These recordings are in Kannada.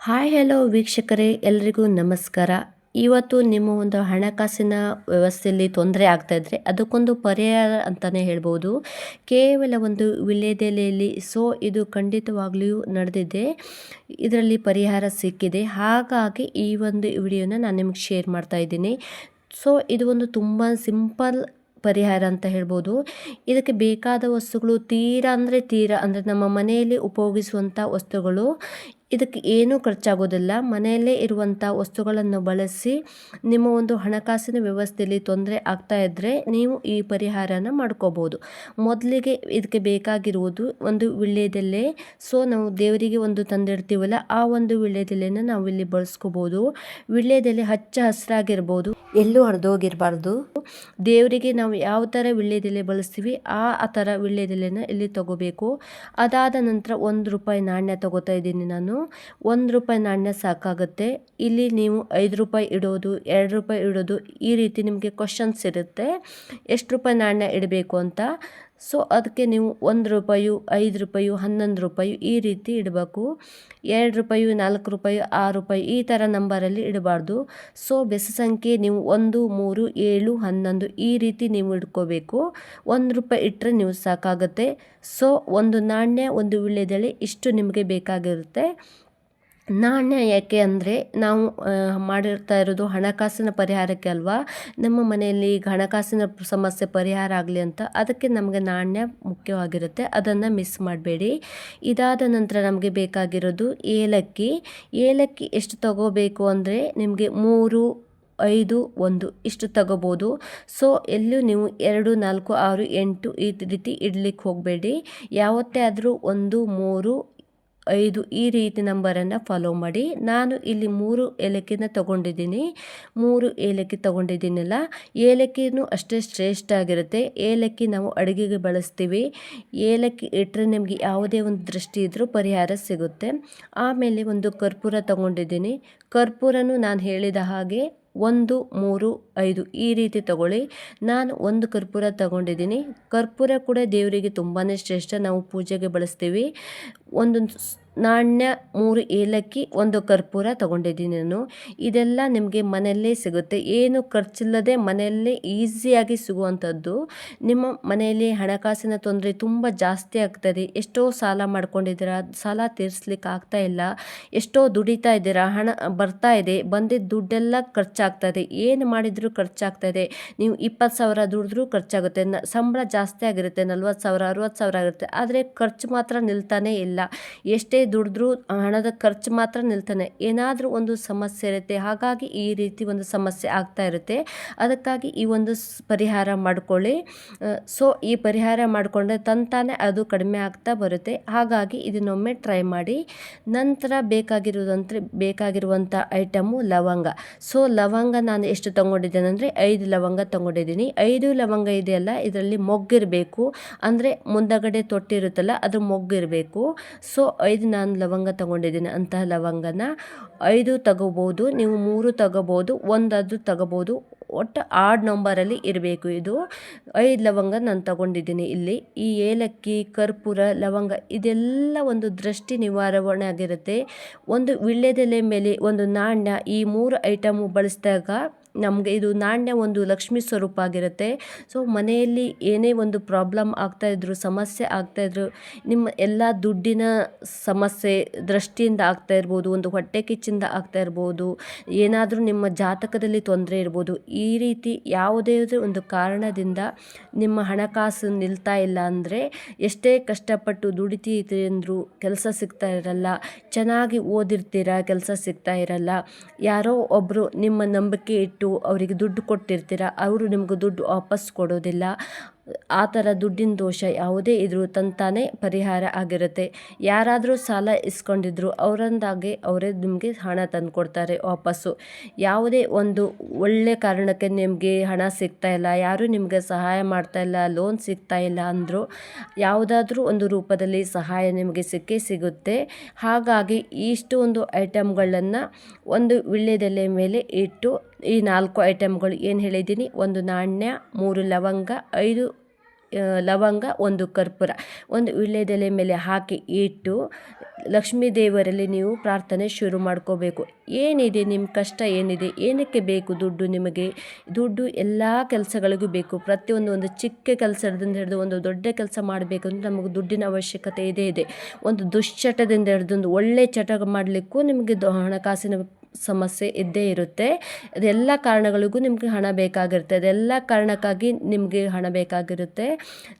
ಹಾಯ್, ಹೆಲೋ ವೀಕ್ಷಕರೇ, ಎಲ್ರಿಗೂ ನಮಸ್ಕಾರ. ಇವತ್ತು ನಿಮ್ಮ ಒಂದು ಹಣಕಾಸಿನ ವ್ಯವಸ್ಥೆಯಲ್ಲಿ ತೊಂದರೆ ಆಗ್ತಾ ಇದ್ದರೆ ಅದಕ್ಕೊಂದು ಪರಿಹಾರ ಅಂತಲೇ ಹೇಳ್ಬೋದು. ಕೇವಲ ಒಂದು ವಿಲೇದೆಲೆಯಲ್ಲಿ, ಸೊ ಇದು ಖಂಡಿತವಾಗಲಿಯೂ ನಡೆದಿದೆ. ಇದರಲ್ಲಿ ಪರಿಹಾರ ಸಿಕ್ಕಿದೆ. ಹಾಗಾಗಿ ಈ ಒಂದು ವಿಡಿಯೋನ ನಾನು ನಿಮಗೆ ಶೇರ್ ಮಾಡ್ತಾ ಇದ್ದೀನಿ. ಸೊ, ಇದು ಒಂದು ತುಂಬ ಸಿಂಪಲ್ ಪರಿಹಾರ ಅಂತ ಹೇಳ್ಬೋದು. ಇದಕ್ಕೆ ಬೇಕಾದ ವಸ್ತುಗಳು ತೀರಾ ಅಂದರೆ ತೀರಾ, ಅಂದರೆ ನಮ್ಮ ಮನೆಯಲ್ಲಿ ಉಪಯೋಗಿಸುವಂಥ ವಸ್ತುಗಳು ಇದಕ್ಕೆ ಏನೂ ಖರ್ಚಾಗೋದಿಲ್ಲ. ಮನೆಯಲ್ಲೇ ಇರುವಂಥ ವಸ್ತುಗಳನ್ನು ಬಳಸಿ ನಿಮ್ಮ ಒಂದು ಹಣಕಾಸಿನ ವ್ಯವಸ್ಥೆಯಲ್ಲಿ ತೊಂದರೆ ಆಗ್ತಾ ಇದ್ದರೆ ನೀವು ಈ ಪರಿಹಾರನ ಮಾಡ್ಕೋಬೋದು. ಮೊದಲಿಗೆ ಇದಕ್ಕೆ ಬೇಕಾಗಿರುವುದು ಒಂದು ವಿಳ್ಯದೆಲೆ. ಸೊ, ನಾವು ದೇವರಿಗೆ ಒಂದು ತಂದಿಡ್ತೀವಲ್ಲ, ಆ ಒಂದು ವಿಳ್ಯದೆಲೆನ ನಾವು ಇಲ್ಲಿ ಬಳಸ್ಕೋಬೋದು. ವಿಳ್ಯದೆಲೆ ಹಚ್ಚ ಹಸಿರಾಗಿರ್ಬೋದು. ಎಲ್ಲೂ ಹರಿದೋಗಿರಬಾರ್ದು. ದೇವರಿಗೆ ನಾವು ಯಾವ ಥರ ವಿಳ್ಯದೆಲೆ ಬಳಸ್ತೀವಿ ಆ ಆ ಥರ ವಿಳ್ಯದೆಲೆನ ಇಲ್ಲಿ ತಗೋಬೇಕು. ಅದಾದ ನಂತರ ಒಂದು ರೂಪಾಯಿ ನಾಣ್ಯ ತಗೋತಾ ಇದ್ದೀನಿ ನಾನು. ಒಂದು ರೂಪಾಯಿ ನಾಣ್ಯ ಸಾಕಾಗುತ್ತೆ. ಇಲ್ಲಿ ನೀವು ಐದು ರೂಪಾಯಿ ಇಡೋದು, ಎರಡು ರೂಪಾಯಿ ಇಡೋದು ಈ ರೀತಿ ನಿಮಗೆ ಕ್ವಶನ್ಸ್ ಇರುತ್ತೆ. ಎಷ್ಟು ರೂಪಾಯಿ ನಾಣ್ಯ ಇಡಬೇಕು ಅಂತ ಸೊ ಅದಕ್ಕೆ ನೀವು ಒಂದು ರೂಪಾಯಿ, ಐದು ರೂಪಾಯಿ, ಹನ್ನೊಂದು ರೂಪಾಯಿ ಈ ರೀತಿ ಇಡಬೇಕು. ಎರಡು ರೂಪಾಯಿ, ನಾಲ್ಕು ರೂಪಾಯಿ, ಆರು ರೂಪಾಯಿ ಈ ಥರ ನಂಬರಲ್ಲಿ ಇಡಬಾರ್ದು. ಸೊ ಬೆಸ ಸಂಖ್ಯೆ ನೀವು ಒಂದು, ಮೂರು, ಏಳು, ಹನ್ನೊಂದು ಈ ರೀತಿ ನೀವು ಇಟ್ಕೋಬೇಕು. ಒಂದು ರೂಪಾಯಿ ಇಟ್ಟರೆ ನೀವು ಸಾಕಾಗುತ್ತೆ. ಸೊ ಒಂದು ನಾಣ್ಯ, ಒಂದು ವಿಳ್ಯದೆಲೆ ಇಷ್ಟು ನಿಮಗೆ ಬೇಕಾಗಿರುತ್ತೆ. ನಾಣ್ಯ ಯಾಕೆ ಅಂದರೆ ನಾವು ಮಾಡಿರ್ತಾ ಇರೋದು ಹಣಕಾಸಿನ ಪರಿಹಾರಕ್ಕೆ ಅಲ್ವಾ? ನಮ್ಮ ಮನೆಯಲ್ಲಿ ಈಗ ಹಣಕಾಸಿನ ಸಮಸ್ಯೆ ಪರಿಹಾರ ಆಗಲಿ ಅಂತ ಅದಕ್ಕೆ ನಮಗೆ ನಾಣ್ಯ ಮುಖ್ಯವಾಗಿರುತ್ತೆ. ಅದನ್ನು ಮಿಸ್ ಮಾಡಬೇಡಿ. ಇದಾದ ನಂತರ ನಮಗೆ ಬೇಕಾಗಿರೋದು ಏಲಕ್ಕಿ. ಏಲಕ್ಕಿ ಎಷ್ಟು ತಗೋಬೇಕು ಅಂದರೆ ನಿಮಗೆ ಮೂರು, ಐದು, ಒಂದು ಇಷ್ಟು ತಗೋಬೋದು. ಸೊ, ಎಲ್ಲೂ ನೀವು ಎರಡು, ನಾಲ್ಕು, ಆರು, ಎಂಟು ಈ ರೀತಿ ಇಡ್ಲಿಕ್ಕೆ ಹೋಗಬೇಡಿ. ಯಾವತ್ತೇ ಆದರೂ ಒಂದು, ಮೂರು ಐದು ಈ ರೀತಿ ನಂಬರನ್ನು ಫಾಲೋ ಮಾಡಿ. ನಾನು ಇಲ್ಲಿ ಮೂರು ಏಲಕ್ಕಿನ ತಗೊಂಡಿದ್ದೀನಿ. ಮೂರು ಏಲಕ್ಕಿ ತಗೊಂಡಿದ್ದೀನಲ್ಲ. ಏಲಕ್ಕಿನೂ ಅಷ್ಟೇ ಶ್ರೇಷ್ಠ ಆಗಿರುತ್ತೆ. ಏಲಕ್ಕಿ ನಾವು ಅಡುಗೆಗೆ ಬಳಸ್ತೀವಿ. ಏಲಕ್ಕಿ ಇಟ್ಟರೆ ನಿಮಗೆ ಯಾವುದೇ ಒಂದು ದೃಷ್ಟಿ ಇದ್ದರೂ ಪರಿಹಾರ ಸಿಗುತ್ತೆ. ಆಮೇಲೆ ಒಂದು ಕರ್ಪೂರ ತಗೊಂಡಿದ್ದೀನಿ. ಕರ್ಪೂರನೂ ನಾನು ಹೇಳಿದ ಹಾಗೆ ಒಂದು, ಮೂರು, ಐದು ಈ ರೀತಿ ತಗೊಳ್ಳಿ. ನಾನು ಒಂದು ಕರ್ಪೂರ ತಗೊಂಡಿದ್ದೀನಿ. ಕರ್ಪೂರ ಕೂಡ ದೇವರಿಗೆ ತುಂಬಾ ಶ್ರೇಷ್ಠ. ನಾವು ಪೂಜೆಗೆ ಬಳಸ್ತೀವಿ. ಒಂದು ನಾಣ್ಯ ಮೂರು ಏಲಕ್ಕಿ, ಒಂದು ಕರ್ಪೂರ ತಗೊಂಡಿದ್ದೀನಿ ನಾನು. ಇದೆಲ್ಲ ನಿಮಗೆ ಮನೆಯಲ್ಲೇ ಸಿಗುತ್ತೆ. ಏನು ಖರ್ಚಿಲ್ಲದೆ ಮನೆಯಲ್ಲೇ ಈಸಿಯಾಗಿ ಸಿಗುವಂಥದ್ದು. ನಿಮ್ಮ ಮನೆಯಲ್ಲಿ ಹಣಕಾಸಿನ ತೊಂದರೆ ತುಂಬ ಜಾಸ್ತಿ ಆಗ್ತದೆ. ಎಷ್ಟೋ ಸಾಲ ಮಾಡ್ಕೊಂಡಿದ್ದೀರಾ, ಸಾಲ ತೀರಿಸ್ಲಿಕ್ಕೆ ಆಗ್ತಾ ಇಲ್ಲ. ಎಷ್ಟೋ ದುಡಿತಾ ಇದ್ದೀರಾ, ಹಣ ಬರ್ತಾ ಇದೆ. ಬಂದಿದ್ದ ದುಡ್ಡೆಲ್ಲ ಖರ್ಚಾಗ್ತದೆ. ಏನು ಮಾಡಿದರೂ ಖರ್ಚಾಗ್ತದೆ. ನೀವು ಇಪ್ಪತ್ತು ಸಾವಿರ ದುಡಿದ್ರೂ ಖರ್ಚಾಗುತ್ತೆ. ನ ಸಂಬಳ ಜಾಸ್ತಿ ಆಗಿರುತ್ತೆ. ನಲ್ವತ್ತು ಸಾವಿರ, ಅರುವತ್ತು ಸಾವಿರ ಆಗಿರುತ್ತೆ. ಆದರೆ ಖರ್ಚು ಮಾತ್ರ ನಿಲ್ತಾನೇ ಇಲ್ಲ. ಎಷ್ಟೇ ದುಡಿದ್ರೂ ಹಣದ ಖರ್ಚು ಮಾತ್ರ ನಿಲ್ತಾನೆ. ಏನಾದರೂ ಒಂದು ಸಮಸ್ಯೆ ಇರುತ್ತೆ. ಹಾಗಾಗಿ ಈ ರೀತಿ ಒಂದು ಸಮಸ್ಯೆ ಆಗ್ತಾ ಇರುತ್ತೆ. ಅದಕ್ಕಾಗಿ ಈ ಒಂದು ಪರಿಹಾರ ಮಾಡಿಕೊಳ್ಳಿ. ಸೊ ಈ ಪರಿಹಾರ ಮಾಡಿಕೊಂಡ್ರೆ ತಂತಾನೆ ಅದು ಕಡಿಮೆ ಆಗ್ತಾ ಬರುತ್ತೆ. ಹಾಗಾಗಿ ಇದನ್ನೊಮ್ಮೆ ಟ್ರೈ ಮಾಡಿ. ನಂತರ ಬೇಕಾಗಿರೋದಂದ್ರೆ ಬೇಕಾಗಿರುವಂಥ ಐಟಮು ಲವಂಗ. ಸೊ ಲವಂಗ ನಾನು ಎಷ್ಟು ತೊಗೊಂಡಿದ್ದೇನೆ ಅಂದರೆ ಐದು ಲವಂಗ ತೊಗೊಂಡಿದ್ದೀನಿ. ಐದು ಲವಂಗ ಇದೆಯಲ್ಲ, ಇದರಲ್ಲಿ ಮೊಗ್ಗಿರಬೇಕು. ಅಂದರೆ ಮುಂದಗಡೆ ತೊಟ್ಟಿರುತ್ತಲ್ಲ ಅದು ಮೊಗ್ಗಿರಬೇಕು. ಸೊ ಐದು ನಾನು ಲವಂಗ ತಗೊಂಡಿದ್ದೀನಿ, ಅಂತಹ ಲವಂಗನ ಐದು ತಗೋಬೋದು, ನೀವು ಮೂರು ತಗೋಬೋದು, ಒಂದಾದರೂ ತಗೋಬೋದು, ಒಟ್ಟು ಆಡ್ ನಂಬರಲ್ಲಿ ಇರಬೇಕು ಇದು. ಐದು ಲವಂಗ ನಾನು ತಗೊಂಡಿದ್ದೀನಿ ಇಲ್ಲಿ. ಈ ಏಲಕ್ಕಿ, ಕರ್ಪೂರ, ಲವಂಗ ಇದೆಲ್ಲ ಒಂದು ದೃಷ್ಟಿ ನಿವಾರಣೆ ಆಗಿರುತ್ತೆ. ಒಂದು ವಿಳ್ಯದೆಲೆ ಮೇಲೆ ಒಂದು ನಾಣ್ಯ ಈ ಮೂರು ಐಟಮು ಬಳಸಿದಾಗ ನಮಗೆ ಇದು ನಾಣ್ಯ ಒಂದು ಲಕ್ಷ್ಮಿ ಸ್ವರೂಪ ಆಗಿರುತ್ತೆ. ಸೊ ಮನೆಯಲ್ಲಿ ಏನೇ ಒಂದು ಪ್ರಾಬ್ಲಮ್ ಆಗ್ತಾಯಿದ್ರು ಸಮಸ್ಯೆ ಆಗ್ತಾಯಿದ್ರು ನಿಮ್ಮ ಎಲ್ಲ ದುಡ್ಡಿನ ಸಮಸ್ಯೆ, ದೃಷ್ಟಿಯಿಂದ ಆಗ್ತಾ ಇರ್ಬೋದು, ಒಂದು ಹೊಟ್ಟೆ ಕಿಚ್ಚಿಂದ ಆಗ್ತಾ ಇರ್ಬೋದು, ಏನಾದರೂ ನಿಮ್ಮ ಜಾತಕದಲ್ಲಿ ತೊಂದರೆ ಇರ್ಬೋದು, ಈ ರೀತಿ ಯಾವುದೇ ಒಂದು ಕಾರಣದಿಂದ ನಿಮ್ಮ ಹಣಕಾಸು ನಿಲ್ತಾ ಇಲ್ಲ ಅಂದರೆ ಎಷ್ಟೇ ಕಷ್ಟಪಟ್ಟು ದುಡಿತೀರಿ ಅಂದರೂ ಕೆಲಸ ಸಿಗ್ತಾ ಇರಲ್ಲ, ಚೆನ್ನಾಗಿ ಓದಿರ್ತೀರ, ಕೆಲಸ ಸಿಗ್ತಾ ಇರಲ್ಲ, ಯಾರೋ ಒಬ್ಬರು ನಿಮ್ಮ ನಂಬಿಕೆ ಇಟ್ಟು ಇಟ್ಟು ಅವರಿಗೆ ದುಡ್ಡು ಕೊಟ್ಟಿರ್ತೀರ, ಅವರು ನಿಮ್ಗೆ ದುಡ್ಡು ವಾಪಸ್ ಕೊಡೋದಿಲ್ಲ. ಆ ಥರ ದುಡ್ಡಿನ ದೋಷ ಯಾವುದೇ ಇದ್ರೂ ತಂತಾನೇ ಪರಿಹಾರ ಆಗಿರುತ್ತೆ. ಯಾರಾದರೂ ಸಾಲ ಇಸ್ಕೊಂಡಿದ್ರು ಅವರಂದಾಗೆ ಅವರೇ ನಿಮಗೆ ಹಣ ತಂದು ಕೊಡ್ತಾರೆ ವಾಪಸ್ಸು. ಯಾವುದೇ ಒಂದು ಒಳ್ಳೆ ಕಾರಣಕ್ಕೆ ನಿಮಗೆ ಹಣ ಸಿಗ್ತಾ ಇಲ್ಲ, ಯಾರೂ ನಿಮಗೆ ಸಹಾಯ ಮಾಡ್ತಾ ಇಲ್ಲ, ಲೋನ್ ಸಿಗ್ತಾ ಇಲ್ಲ ಅಂದರೂ ಯಾವುದಾದ್ರೂ ಒಂದು ರೂಪದಲ್ಲಿ ಸಹಾಯ ನಿಮಗೆ ಸಿಕ್ಕೇ ಸಿಗುತ್ತೆ. ಹಾಗಾಗಿ ಇಷ್ಟು ಒಂದು ಐಟಮ್ಗಳನ್ನು ಒಂದು ವಿಳ್ಯದೆಲೆ ಮೇಲೆ ಇಟ್ಟು ಈ ನಾಲ್ಕು ಐಟಮ್ಗಳು ಏನು ಹೇಳಿದ್ದೀನಿ? ಒಂದು ನಾಣ್ಯ, ಮೂರು ಲವಂಗ, ಐದು ಲವಂಗ, ಒಂದು ಕರ್ಪೂರ. ಒಂದು ವಿಳ್ಯದೆಲೆ ಮೇಲೆ ಹಾಕಿ ಇಟ್ಟು ಲಕ್ಷ್ಮೀ ದೇವರಲ್ಲಿ ನೀವು ಪ್ರಾರ್ಥನೆ ಶುರು ಮಾಡ್ಕೋಬೇಕು. ಏನಿದೆ? ನಿಮ್ಮ ಕಷ್ಟ ಏನಿದೆ? ಏನಕ್ಕೆ ಬೇಕು ದುಡ್ಡು ನಿಮಗೆ? ದುಡ್ಡು ಎಲ್ಲ ಕೆಲಸಗಳಿಗೂ ಬೇಕು. ಪ್ರತಿಯೊಂದು ಒಂದು ಚಿಕ್ಕ ಕೆಲಸದಿಂದ ಹಿಡಿದು ಒಂದು ದೊಡ್ಡ ಕೆಲಸ ಮಾಡಬೇಕಂದ್ರೆ ನಮಗೆ ದುಡ್ಡಿನ ಅವಶ್ಯಕತೆ ಇದೇ ಇದೆ. ಒಂದು ದುಶ್ಚಟದಿಂದ ಹಿಡಿದು ಒಂದು ಒಳ್ಳೆ ಚಟ ಮಾಡಲಿಕ್ಕೂ ನಿಮಗೆ ಹಣಕಾಸಿನ ಸಮಸ್ಯೆ ಇದ್ದೇ ಇರುತ್ತೆ. ಅದೆಲ್ಲ ಕಾರಣಗಳಿಗೂ ನಿಮಗೆ ಹಣ ಬೇಕಾಗಿರುತ್ತೆ. ಅದೆಲ್ಲ ಕಾರಣಕ್ಕಾಗಿ ನಿಮಗೆ ಹಣ ಬೇಕಾಗಿರುತ್ತೆ.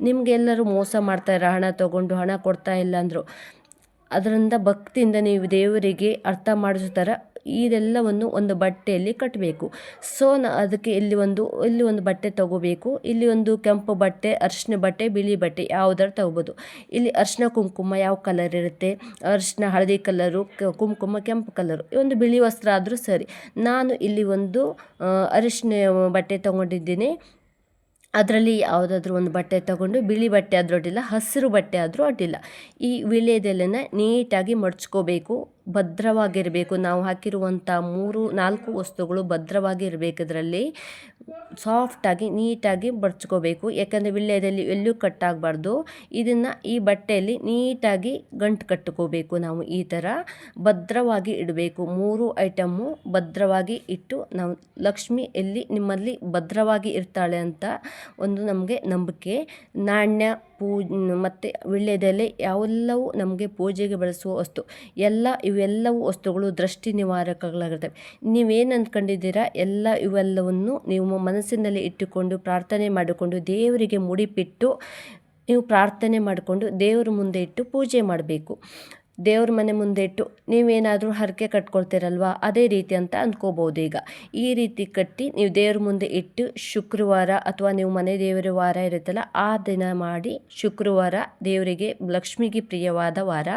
ನಿಮಗೆಲ್ಲರೂ ಮೋಸ ಇರೋ ಹಣ ತಗೊಂಡು ಹಣ ಕೊಡ್ತಾ ಇಲ್ಲ ಅಂದರು. ಅದರಿಂದ ಭಕ್ತಿಯಿಂದ ನೀವು ದೇವರಿಗೆ ಅರ್ಥ ಮಾಡಿಸೋ ಥರ ಇದೆಲ್ಲವನ್ನು ಒಂದು ಬಟ್ಟೆಯಲ್ಲಿ ಕಟ್ಟಬೇಕು. ಸೊ, ನ, ಅದಕ್ಕೆ ಇಲ್ಲಿ ಒಂದು ಇಲ್ಲಿ ಒಂದು ಬಟ್ಟೆ ತಗೋಬೇಕು. ಇಲ್ಲಿ ಒಂದು ಕೆಂಪು ಬಟ್ಟೆ, ಅರಿಶಿನ ಬಟ್ಟೆ, ಬಿಳಿ ಬಟ್ಟೆ ಯಾವುದಾದ್ರು ತಗೋಬೋದು. ಇಲ್ಲಿ ಅರಿಶಿನ ಕುಂಕುಮ ಯಾವ ಕಲರ್ ಇರುತ್ತೆ? ಅರಿಶಿನ ಹಳದಿ ಕಲರು ಕುಂಕುಮ ಕೆಂಪು ಕಲರು ಒಂದು ಬಿಳಿ ವಸ್ತ್ರ ಆದರೂ ಸರಿ. ನಾನು ಇಲ್ಲಿ ಒಂದು ಅರಿಶಿನ ಬಟ್ಟೆ ತಗೊಂಡಿದ್ದೀನಿ. ಅದರಲ್ಲಿ ಯಾವುದಾದ್ರೂ ಒಂದು ಬಟ್ಟೆ ತಗೊಂಡು ಬಿಳಿ ಬಟ್ಟೆ ಆದರೂ ಅಡ್ಡಿಲ್ಲ, ಹಸಿರು ಬಟ್ಟೆ ಆದರೂ ಅಡ್ಡಿಲ್ಲ. ಈ ವಿಳ್ಯದೆಲೆನ ನೀಟಾಗಿ ಮಡ್ಚ್ಕೋಬೇಕು, ಭದ್ರವಾಗಿರಬೇಕು. ನಾವು ಹಾಕಿರುವಂಥ ಮೂರು, ನಾಲ್ಕು ವಸ್ತುಗಳು ಭದ್ರವಾಗಿ ಇರಬೇಕು ಇದರಲ್ಲಿ ಸಾಫ್ಟಾಗಿ, ನೀಟಾಗಿ ಮಡ್ಚ್ಕೋಬೇಕು. ಯಾಕಂದರೆ ವಿಳ್ಯದಲ್ಲಿ ಎಲ್ಲೂ ಕಟ್ಟಾಗಬಾರ್ದು. ಇದನ್ನು ಈ ಬಟ್ಟೆಯಲ್ಲಿ ನೀಟಾಗಿ ಗಂಟು ಕಟ್ಟುಕೋಬೇಕು ನಾವು ಈ ಥರ. ಭದ್ರವಾಗಿ ಇಡಬೇಕು. ಮೂರು ಐಟಮ್ಮು ಭದ್ರವಾಗಿ ಇಟ್ಟು ನಾವು ಲಕ್ಷ್ಮಿ ಎಲ್ಲಿ ನಿಮ್ಮಲ್ಲಿ ಭದ್ರವಾಗಿ ಇರ್ತಾಳೆ ಅಂತ ಒಂದು ನಮಗೆ ನಂಬಿಕೆ. ನಾಣ್ಯ ಪೂ ಮತ್ತು ವಿಳ್ಯದೆಲೆ ಯಾವೆಲ್ಲವೂ ನಮಗೆ ಪೂಜೆಗೆ ಬಳಸುವ ವಸ್ತು. ಎಲ್ಲ ಇವೆಲ್ಲವೂ ವಸ್ತುಗಳು ದೃಷ್ಟಿ ನಿವಾರಕಗಳಾಗಿರ್ತವೆ. ನೀವೇನು ಅಂದ್ಕೊಂಡಿದ್ದೀರಾ? ಎಲ್ಲ ಇವೆಲ್ಲವನ್ನು ನೀವು ಮನಸ್ಸಿನಲ್ಲಿ ಇಟ್ಟುಕೊಂಡು ಪ್ರಾರ್ಥನೆ ಮಾಡಿಕೊಂಡು ದೇವರಿಗೆ ಮುಡಿಪಿಟ್ಟು, ನೀವು ಪ್ರಾರ್ಥನೆ ಮಾಡಿಕೊಂಡು ದೇವರ ಮುಂದೆ ಇಟ್ಟು ಪೂಜೆ ಮಾಡಬೇಕು. ದೇವ್ರ ಮನೆ ಮುಂದೆ ಇಟ್ಟು ನೀವೇನಾದರೂ ಹರಕೆ ಕಟ್ಕೊಳ್ತೀರಲ್ವ? ಅದೇ ರೀತಿ ಅಂತ ಅಂದ್ಕೋಬೋದು ಈಗ ಈ ರೀತಿ ಕಟ್ಟಿ ನೀವು ದೇವ್ರ ಮುಂದೆ ಇಟ್ಟು ಶುಕ್ರವಾರ ಅಥವಾ ನೀವು ಮನೆ ದೇವರ ವಾರ ಇರುತ್ತಲ್ಲ, ಆ ದಿನ ಮಾಡಿ ಶುಕ್ರವಾರ ದೇವರಿಗೆ ಲಕ್ಷ್ಮಿಗೆ ಪ್ರಿಯವಾದ ವಾರ,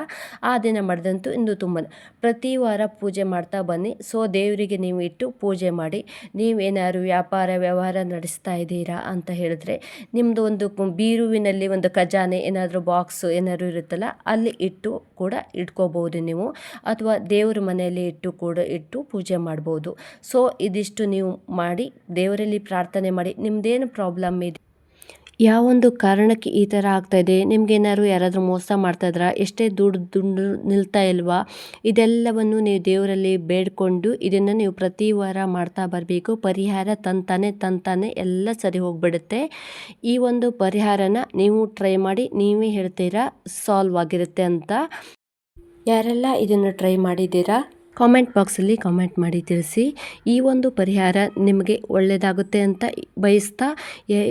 ಆ ದಿನ ಮಾಡಿದಂತೂ ಇಂದು ತುಂಬ ಪ್ರತಿ ವಾರ ಪೂಜೆ ಮಾಡ್ತಾ ಬನ್ನಿ. ಸೊ, ದೇವರಿಗೆ ನೀವು ಇಟ್ಟು ಪೂಜೆ ಮಾಡಿ, ನೀವೇನಾದ್ರು ವ್ಯಾಪಾರ, ವ್ಯವಹಾರ ನಡೆಸ್ತಾ ಇದ್ದೀರಾ ಅಂತ ಹೇಳಿದ್ರೆ ನಿಮ್ಮದು ಒಂದು ಬೀರುವಿನಲ್ಲಿ ಒಂದು ಖಜಾನೆ, ಏನಾದರೂ ಬಾಕ್ಸು ಏನಾದರೂ ಇರುತ್ತಲ್ಲ, ಅಲ್ಲಿ ಇಟ್ಟು ಕೂಡ ಇಟ್ಕೋಬೋದು ನೀವು ಅಥವಾ ದೇವ್ರ ಮನೆಯಲ್ಲಿ ಇಟ್ಟು ಕೂಡ ಇಟ್ಟು ಪೂಜೆ ಮಾಡ್ಬೋದು. ಸೊ ಇದಿಷ್ಟು ನೀವು ಮಾಡಿ, ದೇವರಲ್ಲಿ ಪ್ರಾರ್ಥನೆ ಮಾಡಿ ನಿಮ್ಮದೇನು ಪ್ರಾಬ್ಲಮ್ ಇದೆ? ಯಾವೊಂದು ಕಾರಣಕ್ಕೆ ಈ ಥರ ಆಗ್ತಾಯಿದೆ ನಿಮಗೇನಾದ್ರು ಯಾರಾದರೂ ಮೋಸ ಮಾಡ್ತಾ ಇದ್ದರಾ ಎಷ್ಟೇ ದುಡ್ಡು ದುಡ್ಡು ನಿಲ್ತಾ ಇಲ್ವಾ? ಇದೆಲ್ಲವನ್ನು ನೀವು ದೇವರಲ್ಲಿ ಬೇಡ್ಕೊಂಡು ಇದನ್ನು ನೀವು ಪ್ರತಿ ವಾರ ಮಾಡ್ತಾ ಬರಬೇಕು. ಪರಿಹಾರ ತಂತಾನೆ ತಂತಾನೆ ಎಲ್ಲ ಸರಿ ಹೋಗ್ಬಿಡುತ್ತೆ. ಈ ಒಂದು ಪರಿಹಾರನ ನೀವು ಟ್ರೈ ಮಾಡಿ ನೀವೇ ಹೇಳ್ತೀರಾ? ಸಾಲ್ವ್ ಆಗಿರುತ್ತೆ ಅಂತ. ಯಾರೆಲ್ಲ ಇದನ್ನು ಟ್ರೈ ಮಾಡಿದ್ದೀರಾ? ಕಾಮೆಂಟ್ ಬಾಕ್ಸಲ್ಲಿ ಕಾಮೆಂಟ್ ಮಾಡಿ ತಿಳಿಸಿ. ಈ ಒಂದು ಪರಿಹಾರ ನಿಮಗೆ ಒಳ್ಳೆಯದಾಗುತ್ತೆ ಅಂತ ಬಯಸ್ತಾ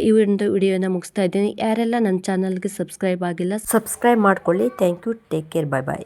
ಈ ಒಂದು ವಿಡಿಯೋನ ಮುಗಿಸ್ತಾ ಇದ್ದೀನಿ. ಯಾರೆಲ್ಲ ನನ್ನ ಚಾನಲ್ಗೆ ಸಬ್ಸ್ಕ್ರೈಬ್ ಆಗಿಲ್ಲ ಸಬ್ಸ್ಕ್ರೈಬ್ ಮಾಡ್ಕೊಳ್ಳಿ. Thank you take care bye bye